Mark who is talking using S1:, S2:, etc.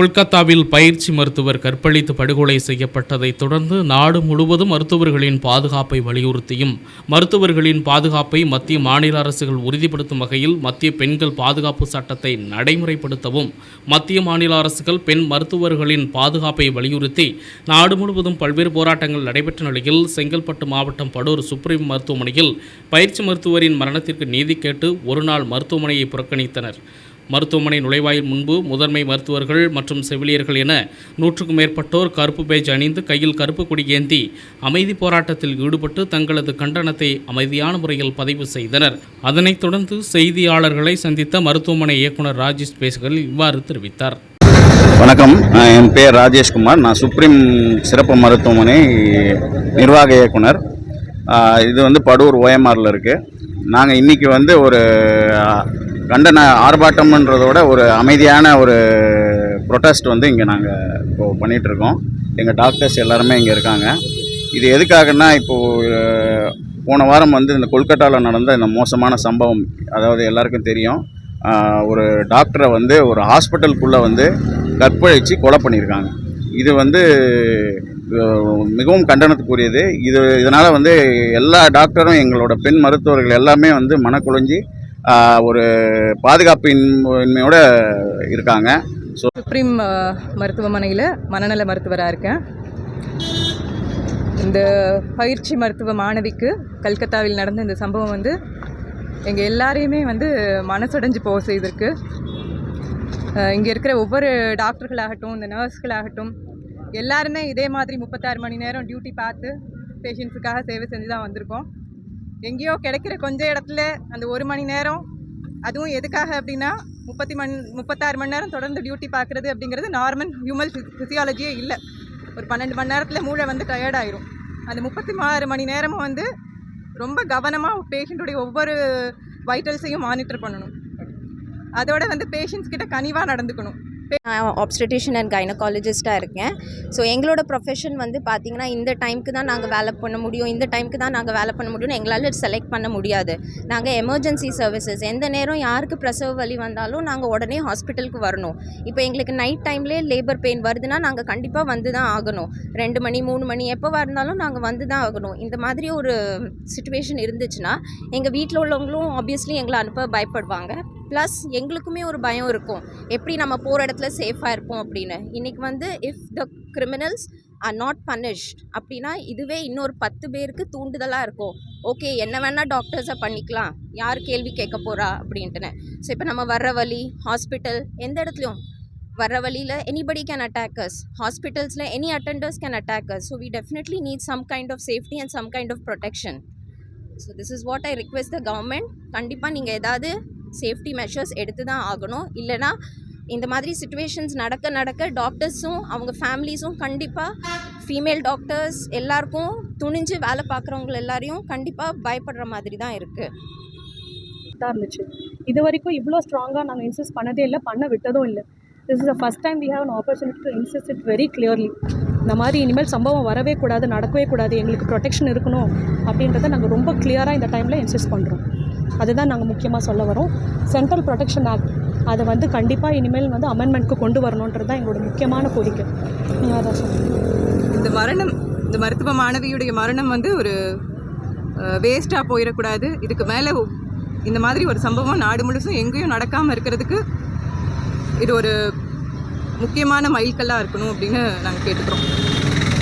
S1: கொல்கத்தாவில் பயிற்சி மருத்துவர் கற்பழித்து படுகொலை செய்யப்பட்டதைத் தொடர்ந்து நாடு முழுவதும் மருத்துவர்களின் பாதுகாப்பை வலியுறுத்தியும் மருத்துவர்களின் பாதுகாப்பை மத்திய மாநில அரசுகள் உறுதிப்படுத்தும் வகையில் மத்திய பெண்கள் பாதுகாப்பு சட்டத்தை நடைமுறைப்படுத்தவும் மத்திய மாநில அரசுகள் பெண் மருத்துவர்களின் பாதுகாப்பை வலியுறுத்தி நாடு முழுவதும் பல்வேறு போராட்டங்கள் நடைபெற்ற நிலையில் செங்கல்பட்டு மாவட்டம் படூர் சுப்ரீம் மருத்துவமனையில் பயிற்சி மருத்துவரின் மரணத்திற்கு நீதி கேட்டு ஒருநாள் மருத்துவமனையை புறக்கணித்தனர். மருத்துவமனை நுழைவாயில் முன்பு முதன்மை மருத்துவர்கள் மற்றும் செவிலியர்கள் என நூற்றுக்கும் மேற்பட்டோர் கருப்பு பேஜ் அணிந்து கையில் கருப்பு கொடி ஏந்தி அமைதி போராட்டத்தில் ஈடுபட்டு தங்களது கண்டனத்தை அமைதியான முறையில் பதிவு செய்தனர். அதனைத் தொடர்ந்து செய்தியாளர்களை சந்தித்த மருத்துவமனை இயக்குனர் ராஜேஷ் பேசுகையில் இவ்வாறு தெரிவித்தார்.
S2: வணக்கம். என் பேர் ராஜேஷ்குமார் நான் சுப்ரீம் சிறப்பு மருத்துவமனை நிர்வாக இயக்குனர். இது வந்து படூர் ஓஎம்ஆரில் இருக்குது நாங்கள் இன்றைக்கி வந்து ஒரு கண்டன ஆர்ப்பாட்டம்ன்றதோட ஒரு அமைதியான ஒரு ப்ரொட்டஸ்ட் வந்து இங்கே நாங்கள் இப்போது பண்ணிகிட்ருக்கோம் எங்கள் டாக்டர்ஸ் எல்லாருமே இங்கே இருக்காங்க. இது எதுக்காகன்னா இப்போது போன வாரம் வந்து இந்த கொல்கட்டாவில் நடந்த இந்த மோசமான சம்பவம் அதாவது எல்லாருக்கும் தெரியும் ஒரு டாக்டரை வந்து ஒரு ஹாஸ்பிட்டலுக்குள்ளே வந்து கற்பழித்து கொலை பண்ணியிருக்காங்க. இது வந்து மிகவும் கண்டனத்துக்குரியது. இது இதனால் வந்து எல்லா டாக்டரும் எங்களோட பெண் மருத்துவர்கள் எல்லாமே வந்து மனக்குழஞ்சி ஒரு பாதுகாப்பின்மையோட இருக்காங்க. ஸோ
S3: சுப்ரீம் மருத்துவமனையில் மனநல மருத்துவராக இருக்கேன். இந்த பயிற்சி மருத்துவ மாணவிக்கு கல்கத்தாவில் நடந்த இந்த சம்பவம் வந்து எங்கள் எல்லாரையுமே வந்து மனசடைஞ்சு போக செய்திருக்கு. இங்கே இருக்கிற ஒவ்வொரு டாக்டர்களாகட்டும் இந்த நர்ஸ்களாகட்டும் எல்லாருமே இதே மாதிரி முப்பத்தாறு மணி நேரம் டியூட்டி பார்த்து பேஷண்ட்ஸுக்காக சேவை செஞ்சு தான் வந்திருக்கோம். எங்கேயோ கிடைக்கிற கொஞ்ச இடத்துல அந்த ஒரு மணி நேரம் அதுவும் எதுக்காக அப்படின்னா முப்பத்தி மணி முப்பத்தாறு மணி நேரம் தொடர்ந்து டியூட்டி பார்க்குறது அப்படிங்கிறது நார்மல் ஹியூமன் ஃபிசியாலஜியே இல்லை. ஒரு பன்னெண்டு மணி நேரத்தில் மூளை வந்து டயர்டாயிரும் அந்த முப்பத்தி ஆறு மணி நேரமும் வந்து ரொம்ப கவனமாக பேஷண்ட்டுடைய ஒவ்வொரு வைட்டல்ஸையும் மானிட்டர் பண்ணணும். அதோட வந்து பேஷண்ட்ஸ் கிட்ட கனிவாக நடந்துக்கணும்.
S4: நான் ஆப்ஸ்டேஷன் அண்ட் கைனகாலஜிஸ்ட்டாக இருக்கேன். ஸோ எங்களோட ப்ரொஃபஷன் வந்து பார்த்திங்கன்னா இந்த டைமுக்கு தான் நாங்கள் வேலை பண்ண முடியும். இந்த டைமுக்கு தான் நாங்கள் வேலை பண்ண முடியும்னு எங்களால் செலக்ட் பண்ண முடியாது. நாங்கள் எமர்ஜென்சி சர்வீசஸ் எந்த நேரம் யாருக்கு பிரசவ வலி வந்தாலும் நாங்கள் உடனே ஹாஸ்பிட்டலுக்கு வரணும். இப்போ எங்களுக்கு நைட் டைம்லேயே லேபர் பெயின் வருதுன்னா நாங்கள் கண்டிப்பாக வந்து தான் ஆகணும். ரெண்டு மணி மூணு மணி எப்போ இருந்தாலும் நாங்கள் வந்து தான் ஆகணும். இந்த மாதிரி ஒரு சுச்சுவேஷன் இருந்துச்சுன்னா எங்கள் வீட்டில் உள்ளவங்களும் ஆப்வியஸ்லி எங்களை அனுப்ப பயப்படுவாங்க. ப்ளஸ் எங்களுக்குமே ஒரு பயம் இருக்கும். எப்படி நம்ம போகிற இடத்துல சேஃபாக இருப்போம் அப்படின்னு. இன்றைக்கி வந்து if the criminals are not punished அப்படின்னா இதுவே இன்னொரு பத்து பேருக்கு தூண்டுதலாக இருக்கும். ஓகே என்ன வேணால் டாக்டர்ஸை பண்ணிக்கலாம். யார் கேள்வி கேட்க போகிறா அப்படின்ட்டுன்னு. ஸோ இப்போ நம்ம வர்ற வழி ஹாஸ்பிட்டல் எந்த இடத்துலையும் வர்ற வழியில் anybody can attackers ஹாஸ்பிட்டல்ஸில் any attenders can attackers so we definitely need some kind of safety and some kind of protection so this is what I request the government கண்டிப்பாக நீங்கள் ஏதாவது சேஃப்டி மெஷர்ஸ் எடுத்து தான் ஆகணும். இல்லைனா இந்த மாதிரி சுச்சுவேஷன்ஸ் நடக்க நடக்க டாக்டர்ஸும் அவங்க ஃபேமிலிஸும் கண்டிப்பாக ஃபீமேல் டாக்டர்ஸ் எல்லாருக்கும் துணிஞ்சு வேலை பார்க்குறவங்க எல்லாரையும் கண்டிப்பாக பயப்படுற மாதிரி தான் இருக்குது
S5: தான் இருந்துச்சு. இது வரைக்கும் இவ்வளோ ஸ்ட்ராங்காக நாங்கள் இன்சிஸ்ட் பண்ணதே இல்லை பண்ண விட்டதும் இல்லை. This is the first time we have an opportunity to insist it very clearly இந்த மாதிரி இனிமேல் சம்பவம் வரவே கூடாது நடக்கவே கூடாது எங்களுக்கு ப்ரொடெக்ஷன் இருக்கணும் அப்படின்றத நாங்கள் ரொம்ப கிளியராக இந்த டைமில் இன்சிஸ்ட் பண்ணுறோம் அதுதான் நாங்கள் முக்கியமாக சொல்ல வரோம். சென்ட்ரல் ப்ரொடெக்ஷன் ஆக்ட் அதை வந்து கண்டிப்பாக இனிமேல் வந்து அமெண்ட்மெண்ட்க்கு கொண்டு வரணுன்றது தான் எங்களோட முக்கியமான கோரிக்கை. அதான் சொல்லுங்கள்
S3: இந்த மரணம் இந்த மருத்துவ மாணவியுடைய மரணம் வந்து ஒரு வேஸ்ட்டாக போயிடக்கூடாது. இதுக்கு மேலே இந்த மாதிரி ஒரு சம்பவம் நாடு முழுசும் எங்கேயும் நடக்காமல் இருக்கிறதுக்கு இது ஒரு முக்கியமான மைல்கல்லாக இருக்கணும் அப்படின்னு நாங்கள் கேட்டுக்கிறோம்.